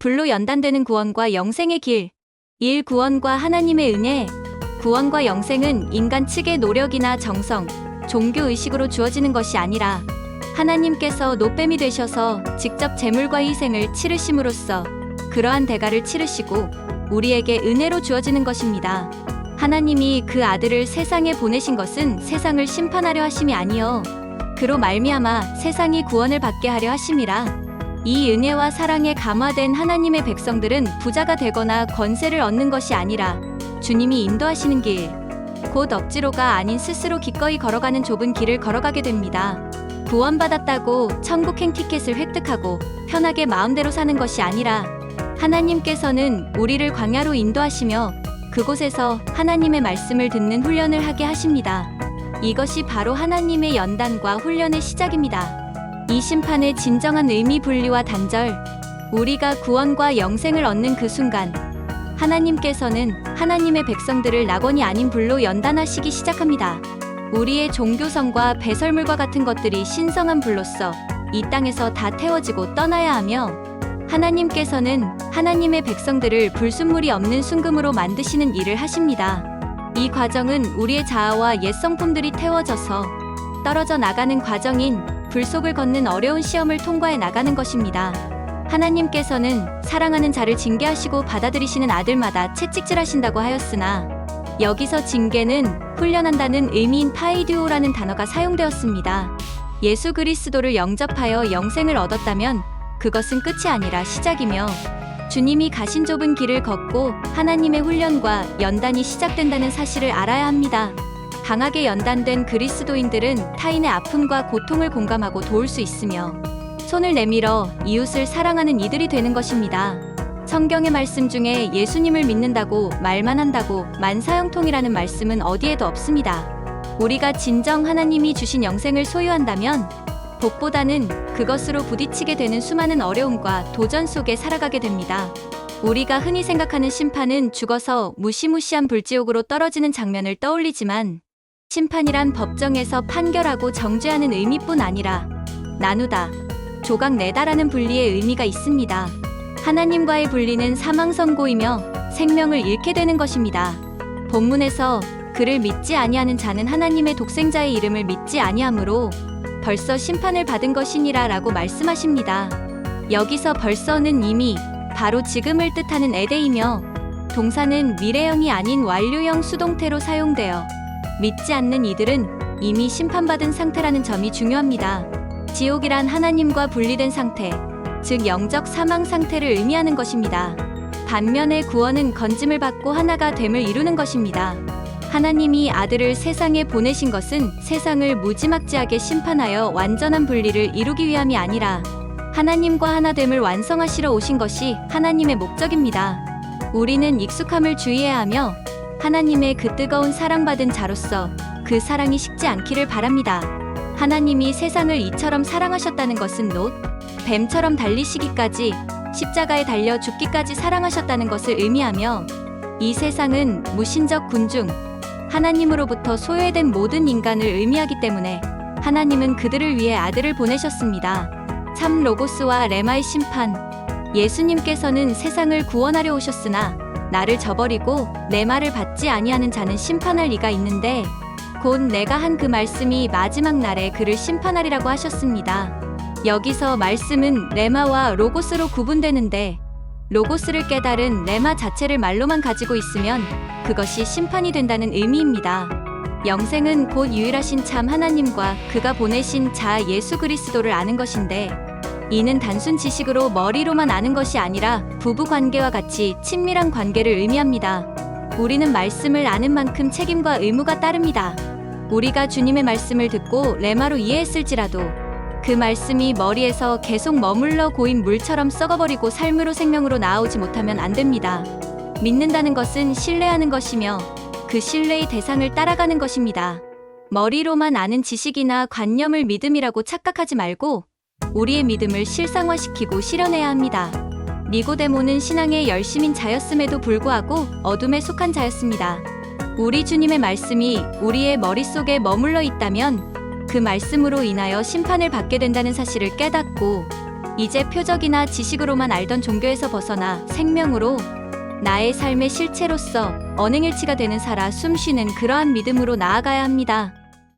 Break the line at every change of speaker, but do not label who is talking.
불로 연단되는 구원과 영생의 길. 1. 구원과 하나님의 은혜. 구원과 영생은 인간 측의 노력이나 정성, 종교 의식으로 주어지는 것이 아니라 하나님께서 노뱀이 되셔서 직접 재물과 희생을 치르심으로써 그러한 대가를 치르시고 우리에게 은혜로 주어지는 것입니다. 하나님이 그 아들을 세상에 보내신 것은 세상을 심판하려 하심이 아니요 그로 말미암아 세상이 구원을 받게 하려 하심이라. 이 은혜와 사랑에 감화된 하나님의 백성들은 부자가 되거나 권세를 얻는 것이 아니라 주님이 인도하시는 길, 곧 억지로가 아닌 스스로 기꺼이 걸어가는 좁은 길을 걸어가게 됩니다. 구원받았다고 천국행 티켓을 획득하고 편하게 마음대로 사는 것이 아니라 하나님께서는 우리를 광야로 인도하시며 그곳에서 하나님의 말씀을 듣는 훈련을 하게 하십니다. 이것이 바로 하나님의 연단과 훈련의 시작입니다. 이 심판의 진정한 의미 분리와 단절, 우리가 구원과 영생을 얻는 그 순간, 하나님께서는 하나님의 백성들을 낙원이 아닌 불로 연단하시기 시작합니다. 우리의 종교성과 배설물과 같은 것들이 신성한 불로서 이 땅에서 다 태워지고 떠나야 하며, 하나님께서는 하나님의 백성들을 불순물이 없는 순금으로 만드시는 일을 하십니다. 이 과정은 우리의 자아와 옛 성품들이 태워져서 떨어져 나가는 과정인 불속을 걷는 어려운 시험을 통과해 나가는 것입니다. 하나님께서는 사랑하는 자를 징계하시고 받아들이시는 아들마다 채찍질하신다고 하였으나 여기서 징계는 훈련한다는 의미인 파이듀오라는 단어가 사용되었습니다. 예수 그리스도를 영접하여 영생을 얻었다면 그것은 끝이 아니라 시작이며 주님이 가신 좁은 길을 걷고 하나님의 훈련과 연단이 시작된다는 사실을 알아야 합니다. 강하게 연단된 그리스도인들은 타인의 아픔과 고통을 공감하고 도울 수 있으며 손을 내밀어 이웃을 사랑하는 이들이 되는 것입니다. 성경의 말씀 중에 예수님을 믿는다고 말만 한다고 만사형통이라는 말씀은 어디에도 없습니다. 우리가 진정 하나님이 주신 영생을 소유한다면 복보다는 그것으로 부딪히게 되는 수많은 어려움과 도전 속에 살아가게 됩니다. 우리가 흔히 생각하는 심판은 죽어서 무시무시한 불지옥으로 떨어지는 장면을 떠올리지만 심판이란 법정에서 판결하고 정죄하는 의미뿐 아니라 나누다, 조각 내다라는 분리의 의미가 있습니다. 하나님과의 분리는 사망 선고이며 생명을 잃게 되는 것입니다. 본문에서 그를 믿지 아니하는 자는 하나님의 독생자의 이름을 믿지 아니하므로 벌써 심판을 받은 것이니라라고 말씀하십니다. 여기서 벌써는 이미 바로 지금을 뜻하는 에데이며 동사는 미래형이 아닌 완료형 수동태로 사용되어 믿지 않는 이들은 이미 심판받은 상태라는 점이 중요합니다. 지옥이란 하나님과 분리된 상태, 즉 영적 사망 상태를 의미하는 것입니다. 반면에 구원은 건짐을 받고 하나가 됨을 이루는 것입니다. 하나님이 아들을 세상에 보내신 것은 세상을 무지막지하게 심판하여 완전한 분리를 이루기 위함이 아니라 하나님과 하나됨을 완성하시러 오신 것이 하나님의 목적입니다. 우리는 익숙함을 주의해야 하며 하나님의 그 뜨거운 사랑받은 자로서 그 사랑이 식지 않기를 바랍니다. 하나님이 세상을 이처럼 사랑하셨다는 것은 놋, 뱀처럼 달리시기까지 십자가에 달려 죽기까지 사랑하셨다는 것을 의미하며 이 세상은 무신적 군중, 하나님으로부터 소외된 모든 인간을 의미하기 때문에 하나님은 그들을 위해 아들을 보내셨습니다. 참 로고스와 레마의 심판. 예수님께서는 세상을 구원하려 오셨으나 나를 저버리고 내 말을 받지 아니하는 자는 심판할 리가 있는데 곧 내가 한 그 말씀이 마지막 날에 그를 심판하리라고 하셨습니다. 여기서 말씀은 레마와 로고스로 구분되는데 로고스를 깨달은 레마 자체를 말로만 가지고 있으면 그것이 심판이 된다는 의미입니다. 영생은 곧 유일하신 참 하나님과 그가 보내신 자 예수 그리스도를 아는 것인데 이는 단순 지식으로 머리로만 아는 것이 아니라 부부 관계와 같이 친밀한 관계를 의미합니다. 우리는 말씀을 아는 만큼 책임과 의무가 따릅니다. 우리가 주님의 말씀을 듣고 레마로 이해했을지라도 그 말씀이 머리에서 계속 머물러 고인 물처럼 썩어버리고 삶으로 생명으로 나아오지 못하면 안 됩니다. 믿는다는 것은 신뢰하는 것이며 그 신뢰의 대상을 따라가는 것입니다. 머리로만 아는 지식이나 관념을 믿음이라고 착각하지 말고 우리의 믿음을 실상화시키고 실현해야 합니다. 니고데모는 신앙의 열심인 자였음에도 불구하고 어둠에 속한 자였습니다. 우리 주님의 말씀이 우리의 머릿속에 머물러 있다면 그 말씀으로 인하여 심판을 받게 된다는 사실을 깨닫고 이제 표적이나 지식으로만 알던 종교에서 벗어나 생명으로 나의 삶의 실체로서 언행일치가 되는 살아 숨쉬는 그러한 믿음으로 나아가야 합니다.